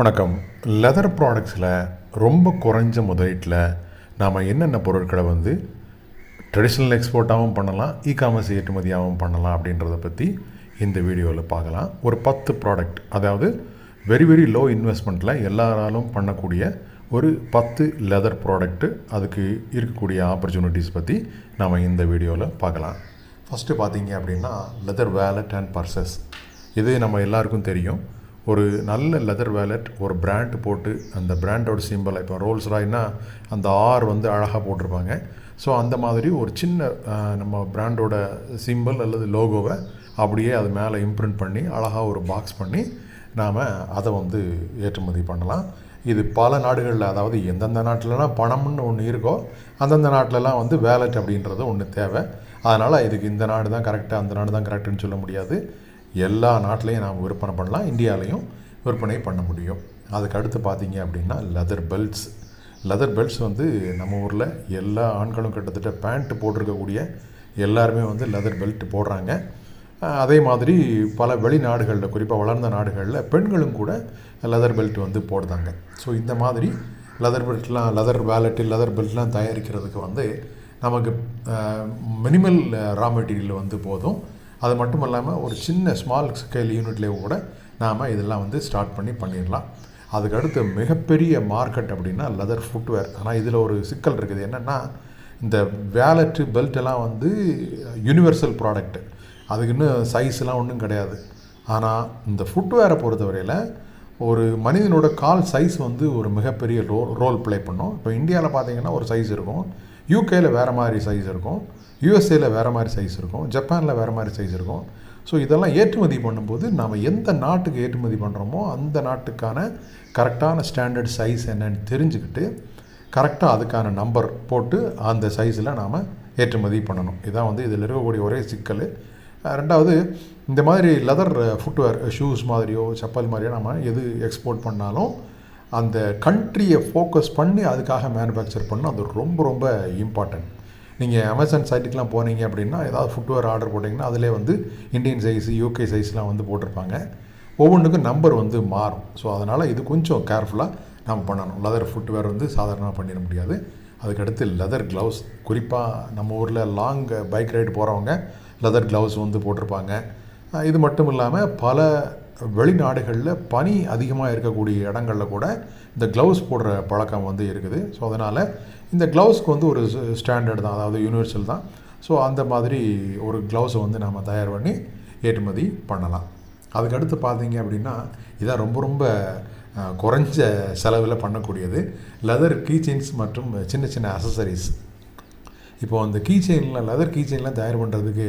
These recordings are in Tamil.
வணக்கம். லெதர் ப்ராடக்ட்ஸில் ரொம்ப குறைஞ்ச முதலீட்டில் நாம் என்னென்ன பொருட்களை வந்து ட்ரெடிஷ்னல் எக்ஸ்போர்ட்டாகவும் பண்ணலாம் இ காமர்ஸ் ஏற்றுமதியாகவும் பண்ணலாம் அப்படின்றத பற்றி இந்த வீடியோவில் பார்க்கலாம். ஒரு பத்து ப்ராடக்ட் அதாவது வெரி வெரி லோ இன்வெஸ்ட்மெண்ட்டில் எல்லாராலும் பண்ணக்கூடிய ஒரு பத்து லெதர் ப்ராடக்ட்டு அதுக்கு இருக்கக்கூடிய ஆப்பர்ச்சுனிட்டிஸ் பற்றி நாம் இந்த வீடியோவில் பார்க்கலாம். ஃபஸ்ட்டு பார்த்தீங்க அப்படின்னா லெதர் வேலட் அண்ட் பர்சஸ் இது நம்ம எல்லாருக்கும் தெரியும். ஒரு நல்ல லெதர் வேலட் ஒரு பிராண்ட் போட்டு அந்த பிராண்டோட சிம்பிள் இப்போ ரோல்ஸ் ராய்னா அந்த ஆர் வந்து அழகாக போட்டிருப்பாங்க. ஸோ அந்த மாதிரி ஒரு சின்ன நம்ம பிராண்டோட சிம்பிள் அல்லது லோகோவை அப்படியே அது மேலே இம்ப்ரிண்ட் பண்ணி அழகாக ஒரு பாக்ஸ் பண்ணி நாம் அதை வந்து ஏற்றுமதி பண்ணலாம். இது பல நாடுகளில் அதாவது எந்தெந்த நாட்டிலலாம் பணம்னு ஒன்று இருக்கோ அந்தந்த நாட்டிலலாம் வந்து வேலட் அப்படின்றது ஒன்று தேவை. அதனால் இதுக்கு இந்த நாடு தான் கரெக்டாக அந்த நாடு தான் கரெக்டுன்னு சொல்ல முடியாது. எல்லா நாட்டிலையும் நாம் விற்பனை பண்ணலாம் இந்தியாவிலையும் விற்பனை பண்ண முடியும். அதுக்கு அடுத்து பார்த்தீங்க அப்படின்னா லெதர் பெல்ட்ஸ் லெதர் பெல்ட்ஸ் வந்து நம்ம ஊரில் எல்லா ஆண்களும் கிட்டத்தட்ட பேண்ட் போட்டிருக்கக்கூடிய எல்லாருமே வந்து லெதர் பெல்ட் போடுறாங்க. அதே மாதிரி பல வெளிநாடுகளில் குறிப்பாக வளர்ந்த நாடுகளில் பெண்களும் கூட லெதர் பெல்ட் வந்து போடுறாங்க. ஸோ இந்த மாதிரி லெதர் பெல்ட்லாம் லெதர் வேலெட்டு லெதர் பெல்ட்லாம் தயாரிக்கிறதுக்கு வந்து நமக்கு மினிமல் ரா மெட்டீரியல் வந்து போதும். அது மட்டும் இல்லாமல் ஒரு சின்ன ஸ்மால் ஸ்கேல் யூனிட்லேயும் கூட நாம் இதெல்லாம் வந்து ஸ்டார்ட் பண்ணி பண்ணிடலாம். அதுக்கு அடுத்து மிகப்பெரிய மார்க்கெட் அப்படின்னா லெதர் ஃபுட்வேர் ஆனால் இதில் ஒரு சிக்கல் இருக்குது. என்னென்னா இந்த வேலெட்டு பெல்ட் எல்லாம் வந்து யூனிவர்சல் ப்ராடக்ட்டு அதுக்கு இன்னும் சைஸ்லாம் ஒன்றும் கிடையாது. ஆனால் இந்த ஃபுட்வேரை பொறுத்தவரையில் ஒரு மனிதனோட கால் சைஸ் வந்து ஒரு மிகப்பெரிய ரோ ரோல் ப்ளே பண்ணும். இப்போ இந்தியாவில் பார்த்தீங்கன்னா ஒரு சைஸ் இருக்கும். யூகேயில் வேறு மாதிரி சைஸ் இருக்கும். யூஎஸ்ஏயில் வேறு மாதிரி சைஸ் இருக்கும். ஜப்பானில் வேறு மாதிரி சைஸ் இருக்கும். ஸோ இதெல்லாம் ஏற்றுமதி பண்ணும்போது நாம் எந்த நாட்டுக்கு ஏற்றுமதி பண்ணுறோமோ அந்த நாட்டுக்கான கரெக்டான ஸ்டாண்டர்ட் சைஸ் என்னன்னு தெரிஞ்சுக்கிட்டு கரெக்டாக அதுக்கான நம்பர் போட்டு அந்த சைஸில் நாம் ஏற்றுமதி பண்ணணும். இதான் வந்து இதில் இருக்கக்கூடிய ஒரே சிக்கல். ரெண்டாவது இந்த மாதிரி லெதர் ஃபுட்வேர் ஷூஸ் மாதிரியோ செப்பல் மாதிரியோ நம்ம எது எக்ஸ்போர்ட் பண்ணாலும் அந்த கண்ட்ரியை ஃபோக்கஸ் பண்ணி அதுக்காக மேனுஃபேக்சர் பண்ணால் அது ரொம்ப ரொம்ப இம்பார்ட்டன்ட் நீங்கள் அமேசான் சைட்டுக்கெலாம் போனீங்க அப்படின்னா ஏதாவது ஃபுட்வேர் ஆர்டர் போட்டிங்கன்னா அதிலே வந்து இந்தியன் சைஸ் யூகே சைஸ்லாம் வந்து போட்டிருப்பாங்க. ஒவ்வொன்றுக்கும் நம்பர் வந்து மாறும். ஸோ அதனால் இது கொஞ்சம் கேர்ஃபுல்லாக நம்ம பண்ணணும். லெதர் ஃபுட்வேர் வந்து சாதாரணமாக பண்ணிட முடியாது. அதுக்கடுத்து லெதர் க்ளவுஸ் குறிப்பாக நம்ம ஊரில் லாங் பைக் ரைடு போகிறவங்க லெதர் க்ளவுஸ் வந்து போட்டிருப்பாங்க. இது மட்டும் இல்லாமல் பல வெளிநாடுகளில் பனி அதிகமாக இருக்கக்கூடிய இடங்களில் கூட இந்த க்ளவுஸ் போடுற பழக்கம் வந்து இருக்குது. ஸோ அதனால் இந்த க்ளவுஸ்க்கு வந்து ஒரு ஸ்டாண்டர்ட் தான். அதாவது யூனிவர்சல் தான். ஸோ அந்த மாதிரி ஒரு க்ளவுஸை வந்து நம்ம தயார் பண்ணி ஏற்றுமதி பண்ணலாம். அதுக்கடுத்து பார்த்தீங்க அப்படின்னா இதான் ரொம்ப ரொம்ப குறைஞ்ச செலவில் பண்ணக்கூடியது. லெதர் கீச்செயின்ஸ் மற்றும் சின்ன சின்ன அசசரிஸ் இப்போ அந்த கீச்செயின்லாம் லெதர் கீச்செயின்லாம் தயார் பண்ணுறதுக்கு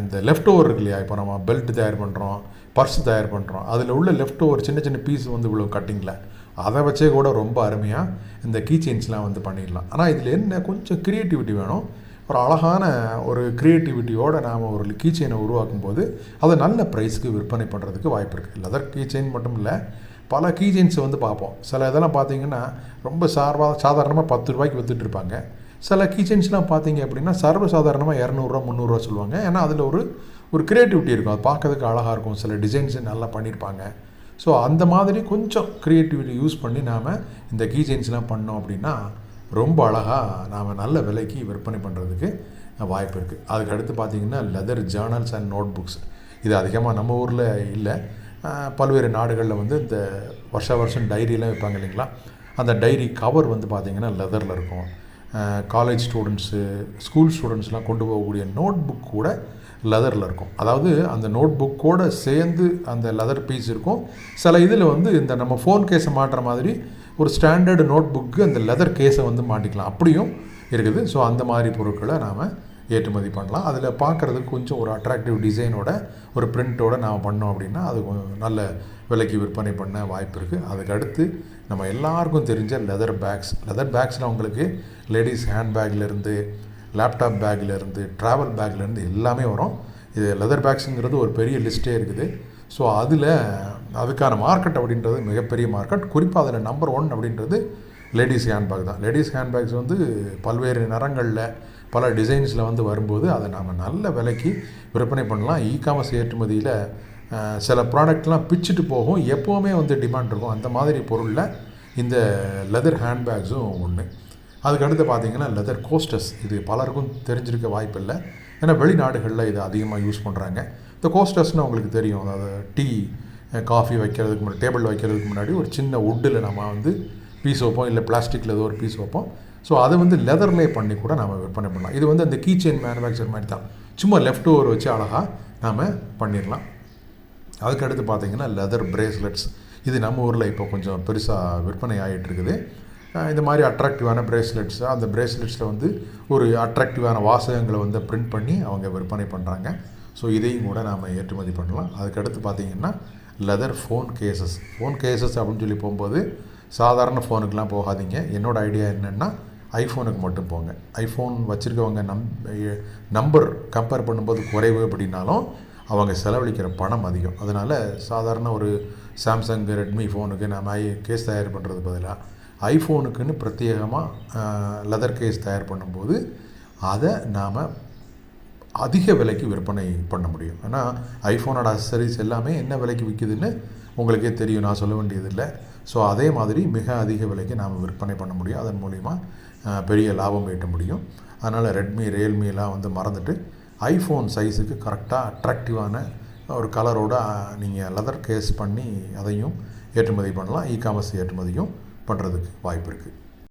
இந்த லெஃப்ட் ஓவர் இருக்கு இல்லையா? இப்போ நம்ம பெல்ட் தயார் பண்ணுறோம் பர்ஸ் தயார் பண்ணுறோம் அதில் உள்ள லெஃப்ட் ஓவர் சின்ன சின்ன பீஸ் வந்து இவ்வளோ கட்டிங்கில் அதை வச்சே கூட ரொம்ப அருமையாக இந்த கீ செயின்ஸ்லாம் வந்து பண்ணிடலாம். ஆனால் இதில் என்ன கொஞ்சம் க்ரியேட்டிவிட்டி வேணும்? ஒரு அழகான ஒரு க்ரியேட்டிவிட்டியோடு நாம் ஒரு கீ செயினை உருவாக்கும் போது அதை நல்ல ப்ரைஸ்க்கு விற்பனை பண்ணுறதுக்கு வாய்ப்பு இருக்குது லெதர் கீ செயின் மட்டும் இல்லை பல கீ செயின்ஸை வந்து பார்ப்போம். சில இதெல்லாம் பார்த்தீங்கன்னா ரொம்ப சார்பாக சாதாரணமாக பத்து ரூபாய்க்கு வித்துட்டு இருப்பாங்க. சில கீச்சன்ஸ்லாம் பார்த்தீங்க அப்படின்னா சர்வ சாதாரணமாக இரநூறுவா முந்நூறுரூவா சொல்லுவாங்க. ஏன்னா அதில் ஒரு ஒரு க்ரியேட்டிவிட்டி இருக்கும். அது பார்க்கறதுக்கு அழகாக இருக்கும். சில டிசைன்ஸ் நல்லா பண்ணியிருப்பாங்க. ஸோ அந்த மாதிரி கொஞ்சம் க்ரியேட்டிவிட்டி யூஸ் பண்ணி நாம் இந்த கீச்சைன்ஸ்லாம் பண்ணோம் அப்படின்னா ரொம்ப அழகாக நாம் நல்ல விலைக்கு விற்பனை பண்ணுறதுக்கு வாய்ப்பு இருக்குது அதுக்கு அடுத்து பார்த்தீங்கன்னா leather journals and notebooks இது அதிகமாக நம்ம ஊரில் இல்லை. பல்வேறு நாடுகளில் வந்து இந்த வருஷ வருஷம் டைரியெலாம் வைப்பாங்க இல்லைங்களா? அந்த டைரி கவர் வந்து பார்த்திங்கன்னா லெதரில் இருக்கும். காலேஜ் ஸ்டூடெண்ட்ஸு ஸ்கூல் ஸ்டூடெண்ட்ஸ்லாம் கொண்டு போகக்கூடிய நோட் புக் கூட லெதரில் இருக்கும். அதாவது அந்த நோட் புக்கோடு சேர்ந்து அந்த லெதர் பீஸ் இருக்கும். சில இதில் வந்து இந்த நம்ம ஃபோன் கேஸை மாட்டுற மாதிரி ஒரு ஸ்டாண்டர்டு நோட் புக்கு அந்த லெதர் கேஸை வந்து மாட்டிக்கலாம். அப்படியும் இருக்குது. ஸோ அந்த மாதிரி பொருட்களை நாம் ஏற்றுமதி பண்ணலாம். அதில் பார்க்குறதுக்கு கொஞ்சம் ஒரு அட்ராக்டிவ் டிசைனோட ஒரு பிரிண்ட்டோடு நாம் பண்ணோம் அப்படின்னா அது நல்ல விலைக்கு விற்பனை பண்ண வாய்ப்பு இருக்குது அதுக்கு அடுத்து நம்ம எல்லாருக்கும் தெரிஞ்ச லெதர் பேக்ஸ் லெதர் பேக்ஸில் உங்களுக்கு லேடிஸ் ஹேண்ட்பேக்லேருந்து லேப்டாப் பேக்லேருந்து ட்ராவல் பேக்லேருந்து எல்லாமே வரும். இது லெதர் பேக்ஸுங்கிறது ஒரு பெரிய லிஸ்ட்டே இருக்குது. ஸோ அதில் அதுக்கான மார்க்கெட் அப்படின்றது மிகப்பெரிய மார்க்கெட் குறிப்பாக அதில் நம்பர் ஒன் அப்படின்றது லேடிஸ் ஹேண்ட்பேக் தான். லேடிஸ் ஹேண்ட்பேக்ஸ் வந்து பல்வேறு நிறங்களில் பல டிசைன்ஸில் வந்து வரும்போது அதை நாம் நல்ல விலைக்கு விற்பனை பண்ணலாம். இ காமர்ஸ் ஏற்றுமதியில் சில ப்ராடக்ட்லாம் பிச்சுட்டு போகும். எப்போவுமே வந்து டிமாண்ட் இருக்கும். அந்த மாதிரி பொருளில் இந்த லெதர் ஹேண்ட்பேக்ஸும் ஒன்று அதுக்கடுத்து பார்த்திங்கன்னா லெதர் கோஸ்டர்ஸ் இது பலருக்கும் தெரிஞ்சிருக்க வாய்ப்பில்லை. ஏன்னா வெளிநாடுகளில் இதை அதிகமாக யூஸ் பண்ணுறாங்க இந்த கோஸ்டர்ஸ்னால் உங்களுக்கு தெரியும். அதாவது டீ காஃபி வைக்கிறதுக்கு முன்னாடி டேபிள் வைக்கிறதுக்கு முன்னாடி ஒரு சின்ன உட்டில் நம்ம வந்து பீஸ் வைப்போம். இல்லை பிளாஸ்டிக்கில் ஏதோ ஒரு பீஸ் வைப்போம். ஸோ அதை வந்து லெதர்லேயே பண்ணி கூட நாம் விற்பனை பண்ணலாம். இது வந்து அந்த கீ செயின் மேனுஃபேக்சர் மாதிரி தான் சும்மா லெஃப்ட் ஓவர் வச்சு அழகாக நாம் பண்ணிடலாம் அதுக்கடுத்து பார்த்தீங்கன்னா லெதர் பிரேஸ்லெட்ஸ் இது நம்ம ஊரில் இப்போ கொஞ்சம் பெருசாக விற்பனை ஆகிட்டு இருக்குது இந்த மாதிரி அட்ராக்டிவான பிரேஸ்லெட்ஸ் அந்த பிரேஸ்லெட்ஸில் வந்து ஒரு அட்ராக்டிவான வாசகங்களை வந்து பிரிண்ட் பண்ணி அவங்க விற்பனை பண்ணுறாங்க ஸோ இதையும் கூட நாம் ஏற்றுமதி பண்ணலாம். அதுக்கடுத்து பார்த்தீங்கன்னா leather phone cases phone cases அப்படின்னு சொல்லி போகும்போது சாதாரண ஃபோனுக்கெலாம் போகாதீங்க. என்னோடய ஐடியா என்னென்னா ஐஃபோனுக்கு மட்டும் போங்க. ஐஃபோன் வச்சுருக்கவங்க நம் நம்பர் கம்பேர் பண்ணும்போது குறைவு அப்படின்னாலும் அவங்க செலவழிக்கிற பணம் அதிகம். அதனால் சாதாரண ஒரு சாம்சங் ரெட்மி ஃபோனுக்கு நம்ம ஐ கேஸ் தயார் பண்ணுறது பதிலாக ஐஃபோனுக்குன்னு பிரத்யேகமாக லெதர் கேஸ் தயார் பண்ணும்போது அதை நாம் அதிக விலைக்கு விற்பனை பண்ண முடியும். ஆனால் ஐஃபோனோட அசசரிஸ் எல்லாமே என்ன விலைக்கு விற்கிதுன்னு உங்களுக்கே தெரியும். நான் சொல்ல வேண்டியதில்லை. ஸோ அதே மாதிரி மிக அதிக விலைக்கு நாம் விற்பனை பண்ண முடியும். அதன் மூலிமா பெரிய லாபம் ஈட்ட முடியும். அதனால் ரெட்மி ரியல்மிலாம் வந்து மறந்துட்டு ஐஃபோன் சைஸுக்கு கரெக்டாக அட்ராக்டிவான ஒரு கலரோட நீங்கள் லெதர் கேஸ் பண்ணி அதையும் ஏற்றுமதி பண்ணலாம். இ காமர்ஸ் ஏற்றுமதியும் பண்ணுறதுக்கு வாய்ப்பு இருக்குது